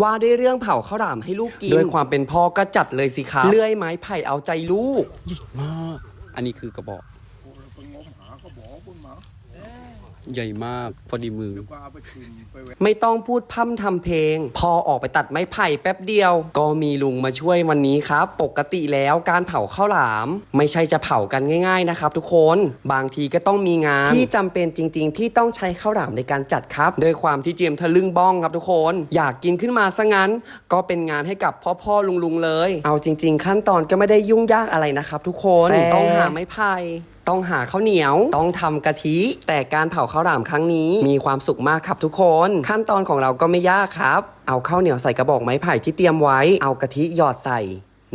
ว่าด้วยเรื่องเผาข้าวหลามให้ลูกกินด้วยความเป็นพ่อก็จัดเลยสิครับเลื่อยไม้ไผ่เอาใจลูกมากอันนี้คือกระบอก ใหญ่มากพอดีมือ ไม่ต้องพูดพร่ำทำเพลง พอออกไปตัดไม้ไผ่แป๊บเดียว ก็มีลุงมาช่วยวันนี้ครับ ปกติแล้วการเผาข้าวหลาม ไม่ใช่จะเผากันง่าย ๆนะครับ ทุกคนบางทีก็ต้องมีงานที่จำเป็นจริง ๆ ที่ต้องใช้ข้าวหลามในการจัดครับด้วยความที่เจียมทะลึ่งบ้องครับทุกคน อยากกินขึ้นมาซะงั้น ก็เป็นงานให้กับพ่อพ่อๆลุงๆเลย เอาจริง ๆ ขั้นตอนก็ไม่ได้ยุ่งยากอะไรนะครับ ทุกคนแต่ต้องหาไม้ไผ่ ต้องหาข้าวเหนียว ต้องทำกะทิ แต่การเผาข้าวหลามครั้งนี้ มีความสุขมากครับทุกคน ขั้นตอนของเราก็ไม่ยากครับ เอาข้าวเหนียวใส่กระบอกไม้ไผ่ที่เตรียมไว้ เอากะทิหยอดใส่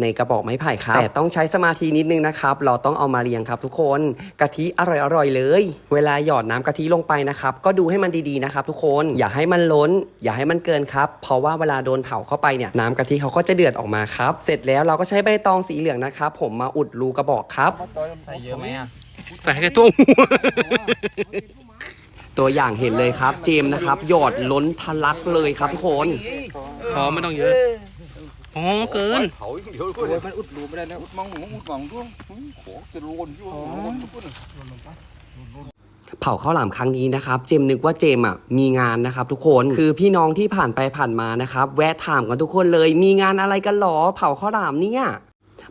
ในกระบอกไม้ไผ่ครับ แต่ต้องใช้สมาธินิดนึงนะครับ เราต้องเอามาเรียงครับทุกคนกะทิอร่อยๆเลย เวลาหยอดน้ำกะทิลงไปนะครับ ก็ดูให้มันดีๆนะครับทุกคนอย่าให้มันล้น อย่าให้มันเกินครับ เพราะว่าเวลาโดนเผาเข้าไปเนี่ยน้ำกะทิเขาก็จะเดือดออกมาครับ เสร็จแล้วเราก็ใช้ใบตองสีเหลืองนะครับ ผมมาอุดรูกระบอกครับใส่เยอะไหมอะใส่ให้แค่ตัวหัวตัวอย่างเห็นเลยครับ เจมส์นะครับ หยอดล้นทะลักเลยครับทุกคนพอไม่ต้องเยอะ พอเกินเขาเดี๋ยวก็มันอุดรูไม่ได้แล้วอุดมองอุดมองด้วยขอจะโลนอยู่โลนทุกคนเผาข้าวหลามครั้งนี้นะครับเจมส์นึกว่าเจมส์อะมีงานนะครับทุกคนคือพี่น้องที่ผ่านไปผ่านมานะครับแวะถามกันทุกคนเลยมีงานอะไรกันหรอเผาข้าวหลามเนี่ย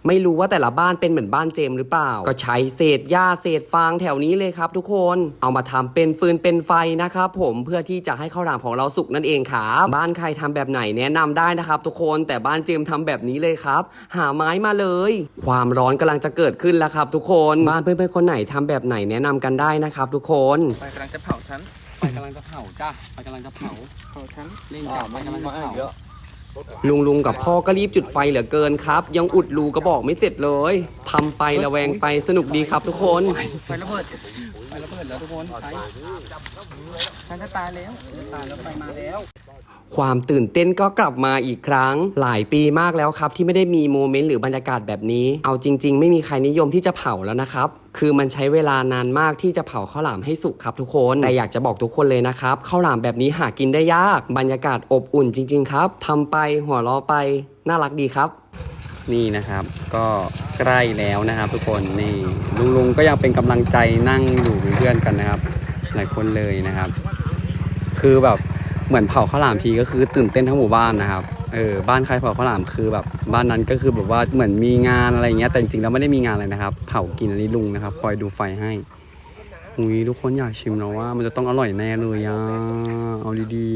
ไม่รู้ว่าแต่ละบ้านเป็นเหมือนบ้านเจมส์หรือเปล่า ก็ใช้เศษหญ้าเศษฟางแถวนี้เลยครับ ทุกคนเอามาทำเป็นฟืนเป็นไฟนะครับผมเพื่อที่จะให้ข้าวหลามของเราสุกนั่นเองครับบ้านใครทำแบบไหนแนะนำได้นะครับ ทุกคนแต่บ้านเจมส์ทำแบบนี้เลยครับ หาไม้มาเลย ความร้อนกำลังจะเกิดขึ้นแล้วครับ ทุกคนบ้านเพื่อนๆคนไหนทำแบบไหนแนะนำกันได้นะครับ ทุกคนไฟกำลังจะเผาฉันไฟกำลังจะเผาจ้าไฟกำลังจะเผาเผาฉันเล่นจับไฟกำลังจะเผา ลุงลุงกับพ่อก็รีบจุดไฟเหลือเกินครับ ยังอุดรูกระบอกไม่เสร็จเลยทำไประแวงไปสนุกดีครับทุกคน ไฟระเบิดไฟระเบิดแล้วทุกคนไฟฉันจะตายแล้วจะตายแล้วไฟมาแล้ว ความตื่นเต้นก็กลับมาอีกครั้ง หลายปีมากแล้วครับ ที่ไม่ได้มีโมเมนต์หรือบรรยากาศแบบนี้ เอาจริง ๆ ไม่มีใครนิยมที่จะเผาแล้วนะครับคือมันใช้เวลานานมากที่จะเผาข้าวหลามให้สุกครับทุกคน แต่อยากจะบอกทุกคนเลยนะครับข้าวหลามแบบนี้หากินได้ยาก บรรยากาศอบอุ่นจริง ๆ ครับทำไปหัวราะไปน่ารักดีครับ นี่นะครับ ก็ใกล้แล้วนะครับ ทุกคนนี่ลุงลุงก็ยังเป็นกำลังใจนั่งอยู่เป็นเพื่อนกันนะครับ หลายคนเลยนะครับ คือแบบ เหมือนเผาข้าวหลามทีก็คือตื่นเต้นทั้งหมู่บ้านนะครับเออบ้านใครเผาข้าวหลามคือแบบบ้านนั้นก็คือแบบว่าเหมือนมีงานอะไรเงี้ยแต่จริงๆแล้วไม่ได้มีงานอะไรนะครับ เผากินอันนี้ลุงนะครับคอยดูไฟให้อุ้ยทุกคนอยากชิมแล้วว่า มันจะต้องอร่อยแน่เลยอะเอาดี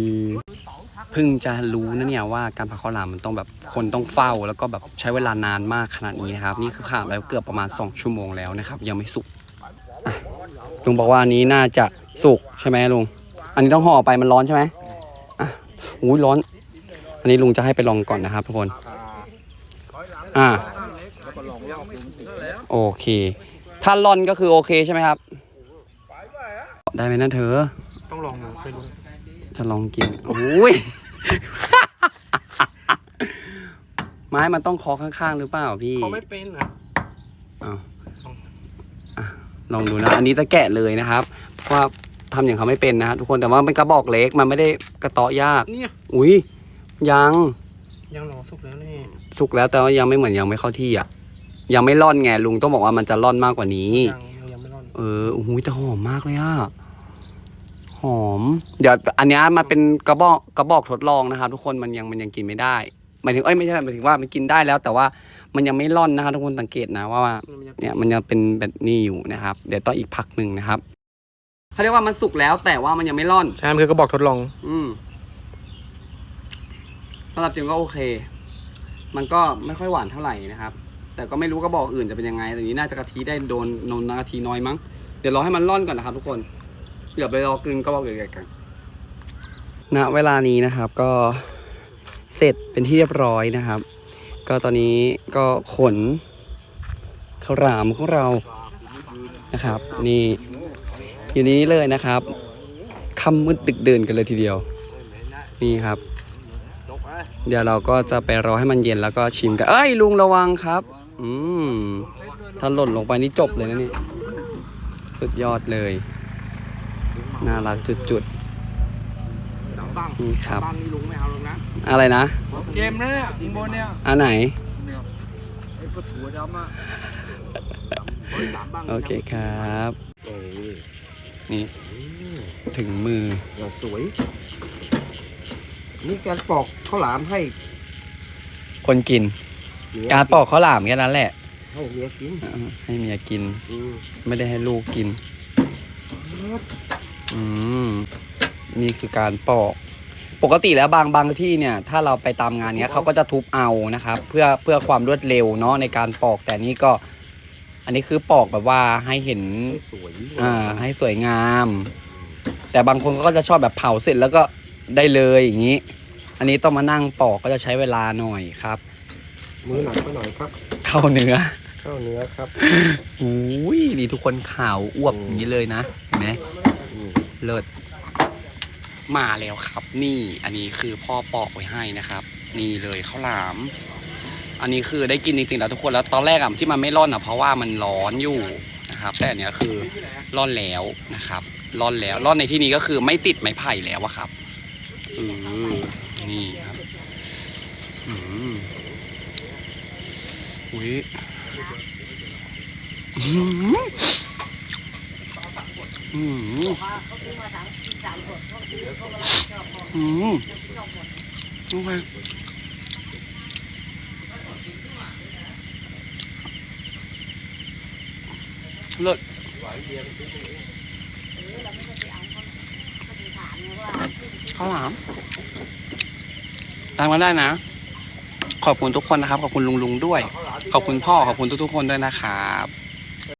ๆเพิ่งจะรู้นะเนี่ยว่าการเผาข้าวหลามมันต้องแบบคนต้องเฝ้าแล้วก็แบบใช้เวลานานมากขนาดนี้นะครับ นี่คือผ่านไปเกือบประมาณ 2 ชั่วโมงแล้วนะครับ ยังไม่สุกลุงบอกว่าอันนี้น่าจะสุกใช่ไหมลุงอันนี้ต้องห่อไปมันร้อนใช่ไหม อะอุ้ยร้อน อันนี้ลุงจะให้ไปลองก่อนนะครับทุกคน อ่า โอเค ถ้าร้อนก็คือโอเคใช่ไหมครับ ได้ไหมนะเธอ ต้องลองนะไปดูจะลองกินอุ้ย ไม้มันต้องเคอข้างๆ หรือเปล่าพี่เขาไม่เป็นอะอ้าวอะลองดูนะ อันนี้จะแกะเลยนะครับ เพราะว่า ทำอย่างเขาไม่เป็นนะทุกคนแต่ว่ามันกระบอกเล็กมันไม่ได้กระเตาะยาก เนี่ยอุ้ยยังยังรอทุกแล้วนี่สุกแล้วแต่ว่ายังไม่เหมือนยังไม่เข้าที่อะ ยังไม่ร่อนไงลุงต้องบอกว่ามันจะร่อนมากกว่านี้ ยังยังไม่รอดเออโอ้โหแต่หอมมากเลยอะหอม เดี๋ยวอันเนี้ยมาเป็นกระบอกกระบอกทดลองนะครับ ทุกคนมันยังมันยังกินไม่ได้หมายถึงเอ้ยไม่ใช่หมายถึงว่ามันกินได้แล้ว แต่ว่ามันยังไม่ร่อนนะครับทุกคนสังเกตนะว่าว่าเนี่ยมันยังเป็นแบบนี้อยู่นะครับ เดี๋ยวต้องอีกพักหนึ่งนะครับ เขาเรียกว่ามันสุกแล้วแต่ว่ามันยังไม่ร่อน ใช่มันคือกระบอกทดลอง อืมสำหรับจิมก็โอเค มันก็ไม่ค่อยหวานเท่าไหร่นะครับ แต่ก็ไม่รู้กระบอกอื่นจะเป็นยังไง แต่นี้น่าจะกะทิได้โดนโดนกะทิน้อยมั้ง เดี๋ยวรอให้มันร่อนก่อนนะครับ ทุกคน เดี๋ยวไปรอกลึงกระบอกใหญ่ๆกันณเวลานี้นะครับก็เสร็จเป็นที่เรียบร้อยนะครับ ก็ตอนนี้ก็ขนข้าวหลามของเรานะครับ นี่ อยู่นี้เลยนะครับค่ำมืดดึกเดินกันเลยทีเดียว นี่ครับ เดี๋ยวเราก็จะไปรอให้มันเย็นแล้วก็ชิมกัน เอ้ยลุงระวังครับ อืมถ้าหล่นลงไปนี่จบเลยนะนี่สุดยอดเลย น่ารักจุดๆนี่ครับบ้านนี่ลุงไม่เอาลงนะอะไรนะเกมนะเนี่ยข้างบนเนี่ยอันไหนเนี่ยไอ้ประตูดำอะเฮ้ยดำบ้างโอเคครับเออ นี่ ถึงมืออย่างสวย นี่การปอกข้าวหลามให้คนกิน เมียการปอกข้าวหลามแค่นั้นแหละ ให้เมียกินเออให้เมียกิน อืมไม่ได้ให้ลูกกินอืมนี่คือการปอก ปกติแล้วบางบางที่เนี่ย ถ้าเราไปตามงานเนี้ยเขาก็จะทุบเอานะครับ เพื่อเพื่อความรวดเร็วเนาะในการปอกแต่นี่ก็ อันนี้คือปอกแบบว่าให้เห็นให้สวยอ่า ให้สวยงาม แต่บางคนก็จะชอบแบบเผาเสร็จแล้วก็ได้เลยอย่างนี้ อันนี้ต้องมานั่งปอกก็จะใช้เวลาหน่อยครับ มือหนักไปหน่อยครับ เข้าเนื้อข้าวเนื้อครับอุ้ยนี่ทุกคนขาวอวบอย่างนี้เลยนะเห็นไหมอืมเลิศมาแล้วครับ นี่อันนี้คือพ่อปอกไว้ให้นะครับ นี่เลยข้าวหลาม อันนี้คือได้กินจริงๆแล้วทุกคนแล้วตอนแรกอะที่มันไม่ร่อนอะเพราะว่ามันร้อนอยู่นะครับ แต่อันเนี้ยคือร่อนแล้วนะครับร่อนแล้วร่อนในที่นี้ก็คือไม่ติดไม้ไผ่แล้วอะครับเออนี่ครับอืมอุ้ยอืมอืมอืมโอ เคเลิศข้าวหลามตามกันได้นะ ขอบคุณทุกคนนะครับ ขอบคุณลุงลุงๆด้วย ขอบคุณพ่อ ขอบคุณทุกๆคนด้วยนะครับ